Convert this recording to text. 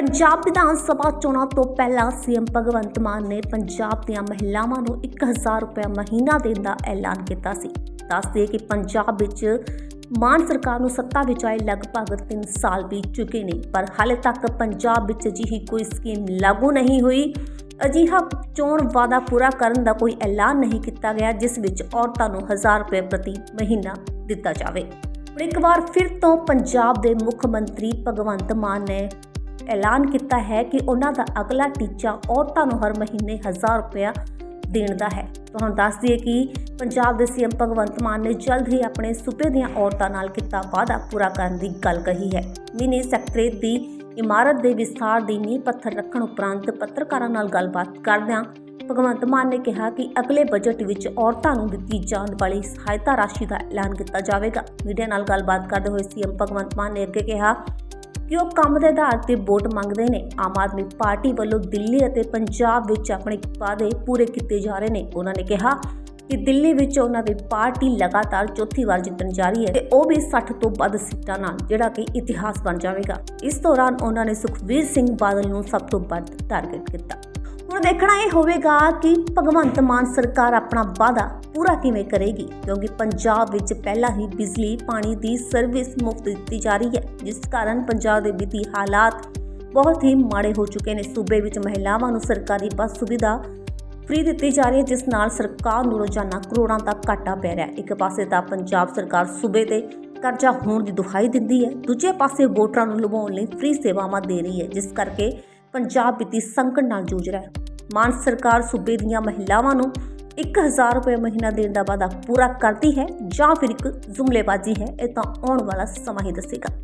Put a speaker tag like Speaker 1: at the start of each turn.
Speaker 1: ਪੰਜਾਬ ਵਿਧਾਨ ਸਭਾ ਚੋਣਾਂ ਤੋਂ ਪਹਿਲਾਂ ਸੀਐਮ ਭਗਵੰਤ ਮਾਨ ਨੇ ਪੰਜਾਬ ਦੀਆਂ ਮਹਿਲਾਵਾਂ ਨੂੰ 1000 ਰੁਪਏ ਮਹੀਨਾ ਦੇਣ ਦਾ ਐਲਾਨ ਕੀਤਾ ਸੀ। ਦੱਸਦੇ ਕਿ ਪੰਜਾਬ ਵਿੱਚ ਮਾਨ ਸਰਕਾਰ ਨੂੰ ਸੱਤਾ ਵਿੱਚ ਆਏ ਲਗਭਗ 3 ਸਾਲ ਬੀਤ ਚੁੱਕੇ ਨੇ, ਪਰ ਹਾਲੇ ਤੱਕ ਪੰਜਾਬ ਵਿੱਚ ਅਜਿਹੀ ਕੋਈ ਸਕੀਮ ਲਾਗੂ ਨਹੀਂ ਹੋਈ। ਅਜਿਹਾ ਚੋਣ ਵਾਅਦਾ ਪੂਰਾ ਕਰਨ ਦਾ ਕੋਈ ਐਲਾਨ ਨਹੀਂ ਕੀਤਾ ਗਿਆ, ਜਿਸ ਵਿੱਚ ਔਰਤਾਂ ਨੂੰ 1000 ਰੁਪਏ ਪ੍ਰਤੀ ਮਹੀਨਾ ਦਿੱਤਾ ਜਾਵੇ। ਹੁਣ ਇੱਕ ਵਾਰ ਫਿਰ ਤੋਂ ਪੰਜਾਬ ਦੇ ਮੁੱਖ ਮੰਤਰੀ ਭਗਵੰਤ ਮਾਨ ਨੇ ਐਲਾਨ ਕੀਤਾ ਹੈ ਕਿ ਉਹਨਾਂ ਦਾ ਅਗਲਾ ਟੀਚਾ ਔਰਤਾਂ ਨੂੰ ਹਰ ਮਹੀਨੇ 1000 ਰੁਪਇਆ ਦੇਣ ਦਾ ਹੈ। ਤੁਹਾਨੂੰ ਦੱਸ ਦਈਏ ਕਿ ਪੰਜਾਬ ਦੇ ਸੀਐਮ ਭਗਵੰਤ ਮਾਨ ਨੇ ਜਲਦ ਹੀ ਆਪਣੇ ਸੂਬੇ ਦੀਆਂ ਔਰਤਾਂ ਨਾਲ ਕੀਤਾ ਵਾਅਦਾ ਪੂਰਾ ਕਰਨ ਦੀ ਗੱਲ ਕਹੀ ਹੈ। ਮਿਨੀ ਸੈਕਟਰੀਏਟ ਦੀ ਇਮਾਰਤ ਦੇ ਵਿਸਥਾਰ ਦੀ ਨੀਂਹ ਪੱਥਰ ਰੱਖਣ ਉਪਰੰਤ ਪੱਤਰਕਾਰਾਂ ਨਾਲ ਗੱਲਬਾਤ ਕਰਦਿਆਂ ਭਗਵੰਤ ਮਾਨ ਨੇ ਕਿਹਾ ਕਿ ਅਗਲੇ ਬਜਟ ਵਿੱਚ ਔਰਤਾਂ ਨੂੰ ਦਿੱਤੀ ਜਾਣ ਵਾਲੀ ਸਹਾਇਤਾ ਰਾਸ਼ੀ ਦਾ ਐਲਾਨ ਕੀਤਾ ਜਾਵੇਗਾ। ਮੀਡੀਆ ਨਾਲ ਗੱਲਬਾਤ ਕਰਦੇ ਹੋਏ ਸੀਐਮ ਭਗਵੰਤ ਮਾਨ ਨੇ ਅੱਗੇ ਕਿਹਾ ਕਿ ਉਹ ਕੰਮ ਦੇ ਆਧਾਰ ਤੇ ਵੋਟ ਮੰਗਦੇ ਨੇ। ਆਮ ਆਦਮੀ ਪਾਰਟੀ ਵੱਲੋਂ ਦਿੱਲੀ ਅਤੇ ਪੰਜਾਬ ਵਿੱਚ ਆਪਣੇ ਵਾਅਦੇ ਪੂਰੇ ਕੀਤੇ ਜਾ ਰਹੇ ਨੇ। ਉਹਨਾਂ ਨੇ ਕਿਹਾ ਕਿ ਦਿੱਲੀ ਵਿੱਚ ਉਹਨਾਂ ਦੀ ਪਾਰਟੀ ਲਗਾਤਾਰ ਚੌਥੀ ਵਾਰ ਜਿੱਤਣ ਜਾ ਰਹੀ ਹੈ ਤੇ ਉਹ ਵੀ 60 ਤੋਂ ਵੱਧ ਸੀਟਾਂ ਨਾਲ, ਜਿਹੜਾ ਕਿ ਇਤਿਹਾਸ ਬਣ ਜਾਵੇਗਾ। ਇਸ ਦੌਰਾਨ ਉਹਨਾਂ ਨੇ ਸੁਖਬੀਰ ਸਿੰਘ ਬਾਦਲ ਨੂੰ ਸਭ ਤੋਂ ਵੱਧ ਟਾਰਗੇਟ ਕੀਤਾ। ਹੁਣ ਦੇਖਣਾ ਇਹ ਹੋਵੇਗਾ ਕਿ ਭਗਵੰਤ ਮਾਨ ਸਰਕਾਰ ਆਪਣਾ ਵਾਅਦਾ ਪੂਰਾ ਕਿਵੇਂ ਕਰੇਗੀ? ਕਿਉਂਕਿ ਪੰਜਾਬ ਵਿੱਚ ਪਹਿਲਾਂ ਹੀ ਬਿਜਲੀ, ਪਾਣੀ ਦੀ ਸਰਵਿਸ ਮੁਫਤ ਦਿੱਤੀ ਜਾ ਰਹੀ ਹੈ, ਜਿਸ ਕਾਰਨ ਪੰਜਾਬ ਦੇ ਵਿੱਤੀ ਹਾਲਾਤ ਬਹੁਤ ਹੀ ਮਾੜੇ ਹੋ ਚੁੱਕੇ ਨੇ। ਸੂਬੇ ਵਿੱਚ ਮਹਿਲਾਵਾਂ ਨੂੰ ਸਰਕਾਰੀ ਬੱਸ ਸੁਵਿਧਾ ਫ੍ਰੀ ਦਿੱਤੀ ਜਾ ਰਹੀ ਹੈ, ਜਿਸ ਨਾਲ ਸਰਕਾਰ ਨੂੰ ਰੋਜ਼ਾਨਾ ਕਰੋੜਾਂ ਦਾ ਘਾਟਾ ਪੈ ਰਿਹਾ ਹੈ। ਇੱਕ ਪਾਸੇ ਤਾਂ ਪੰਜਾਬ ਸਰਕਾਰ ਸੂਬੇ ਤੇ ਕਰਜ਼ਾ ਹੋਣ ਦੀ ਦੁਹਾਈ ਦਿੰਦੀ ਹੈ, ਦੂਜੇ ਪਾਸੇ ਵੋਟਰਾਂ ਨੂੰ ਲੁਭਾਉਣ ਲਈ ਫ੍ਰੀ ਸੇਵਾਵਾਂ ਦੇ ਰਹੀ ਹੈ, ਜਿਸ ਕਰਕੇ ਪੰਜਾਬ ਵਿੱਤੀ ਸੰਕਟ ਨਾਲ ਜੂਝ ਰਿਹਾ ਹੈ। ਮਾਨ ਸਰਕਾਰ ਸੂਬੇ ਦੀਆਂ ਮਹਿਲਾਵਾਂ ਨੂੰ 1000 ਰੁਪਏ ਮਹੀਨਾ ਦੇਣ ਦਾ ਵਾਅਦਾ ਪੂਰਾ ਕਰਦੀ ਹੈ ਜਾਂ ਫਿਰ ਇੱਕ ਜੁਮਲੇਬਾਜ਼ੀ ਹੈ, ਇਹ ਤਾਂ ਆਉਣ ਵਾਲਾ ਸਮਾਂ ਹੀ ਦੱਸੇਗਾ।